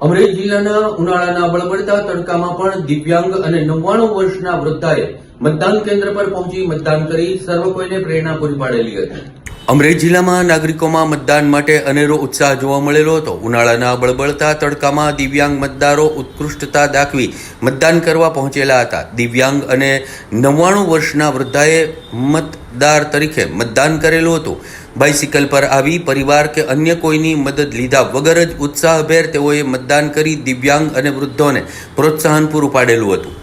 અમરેલી જિલ્લાના ઉનાળાના બળબડતા તડકામાં પણ દિવ્યાંગ અને નવ્વાણું વર્ષના વૃદ્ધાએ મતદાન કેન્દ્ર પર પહોંચી મતદાન કરી સર્વ કોઈને પ્રેરણા પૂરી પાડેલી હતી. અમરેલી જિલ્લામાં નાગરિકોમાં મતદાન માટે અનેરો ઉત્સાહ જોવા મળેલો હતો. ઉનાળાના બળબળતા તડકામાં દિવ્યાંગ મતદારો ઉત્કૃષ્ટતા દાખવી મતદાન કરવા પહોંચેલા હતા. દિવ્યાંગ અને નવ્વાણું વર્ષના વૃદ્ધાએ મતદાર તરીકે મતદાન કરેલું હતું. બાઇસિકલ પર આવી પરિવાર કે અન્ય કોઈની મદદ લીધા વગર જ ઉત્સાહભેર તેઓએ મતદાન કરી દિવ્યાંગ અને વૃદ્ધોને પ્રોત્સાહન પૂરું પાડેલું હતું.